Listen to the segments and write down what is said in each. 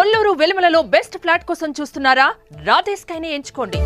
Kolluru వెలుమలలో best flat కోసం చూస్తున్నారా? రాధే స్కైని ఎంచుకోండి.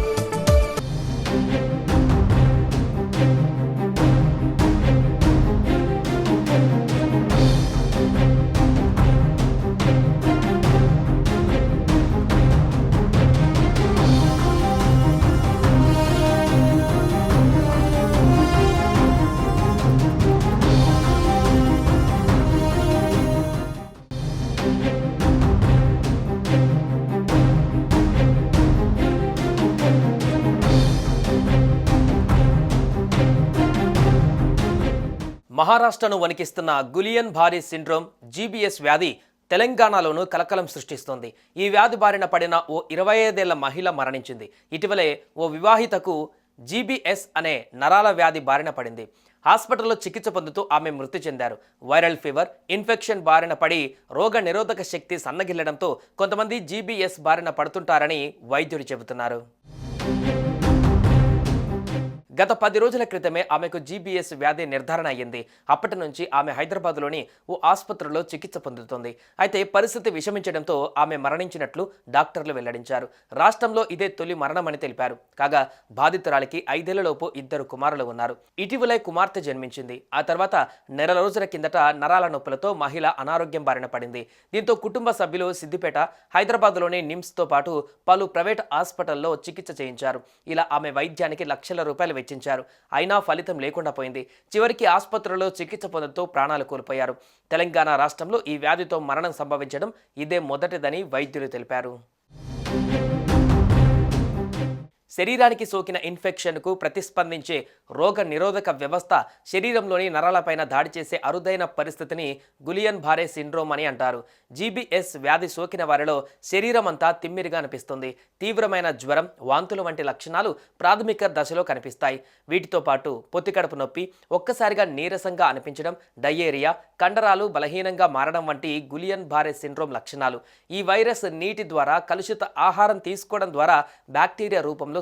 మహారాష్ట్రను వణికిస్తున్న గులియన్ భారీ సిండ్రోమ్ జీబీఎస్ వ్యాధి తెలంగాణలోనూ కలకలం సృష్టిస్తోంది. ఈ వ్యాధి బారిన పడిన ఓ ఇరవై ఐదేళ్ళ మహిళ మరణించింది. ఇటీవలే ఓ వివాహితకు జీబీఎస్ అనే నరాల వ్యాధి బారిన పడింది. హాస్పిటల్లో చికిత్స పొందుతూ ఆమె మృతి చెందారు. వైరల్ ఫీవర్ ఇన్ఫెక్షన్ బారిన పడి రోగ నిరోధక శక్తి సన్నగిల్లడంతో కొంతమంది జీబీఎస్ బారిన పడుతుంటారని వైద్యులు చెబుతున్నారు. గత పది రోజుల క్రితమే ఆమెకు జీబీఎస్ వ్యాధి నిర్ధారణ అయ్యింది. అప్పటి నుంచి ఆమె హైదరాబాద్లోని ఓ ఆసుపత్రిలో చికిత్స పొందుతోంది. అయితే పరిస్థితి విషమించడంతో ఆమె మరణించినట్లు డాక్టర్లు వెల్లడించారు. రాష్ట్రంలో ఇదే తొలి మరణమని తెలిపారు. కాగా బాధితురాలికి ఐదేళ్ళలోపు ఇద్దరు కుమారులు ఉన్నారు. ఇటీవలే కుమార్తె జన్మించింది. ఆ తర్వాత నెల రోజుల కిందట నరాల నొప్పులతో మహిళ అనారోగ్యం బారిన పడింది. దీంతో కుటుంబ సభ్యులు సిద్దిపేట హైదరాబాద్లోని నిమ్స్తో పాటు పలు ప్రైవేట్ హాస్పిటల్లో చికిత్స చేయించారు. ఇలా ఆమె వైద్యానికి లక్షల రూపాయలు వెచ్చించారు అయినా ఫలితం లేకుండా పోయింది. చివరికి ఆసుపత్రిలో చికిత్స పొందడంతో ప్రాణాలు కోల్పోయారు. తెలంగాణ రాష్ట్రంలో ఈ వ్యాధితో మరణం సంభవించడం ఇదే మొదటిదని వైద్యులు తెలిపారు. శరీరానికి సోకిన ఇన్ఫెక్షన్కు ప్రతిస్పందించే రోగ నిరోధక వ్యవస్థ శరీరంలోని నరాలపైన దాడి చేసే అరుదైన పరిస్థితిని గులియన్ భారే సిండ్రోమ్ అని అంటారు. జీబీఎస్ వ్యాధి సోకిన వారిలో శరీరం అంతా తిమ్మిరిగా అనిపిస్తుంది. తీవ్రమైన జ్వరం వాంతులు వంటి లక్షణాలు ప్రాథమిక దశలో కనిపిస్తాయి. వీటితో పాటు పొత్తికడుపు నొప్పి ఒక్కసారిగా నీరసంగా అనిపించడం డయేరియా కండరాలు బలహీనంగా మారడం వంటి గులియన్ భారే సిండ్రోమ్ లక్షణాలు. ఈ వైరస్ నీటి ద్వారా కలుషిత ఆహారం తీసుకోవడం ద్వారా బ్యాక్టీరియా రూపంలో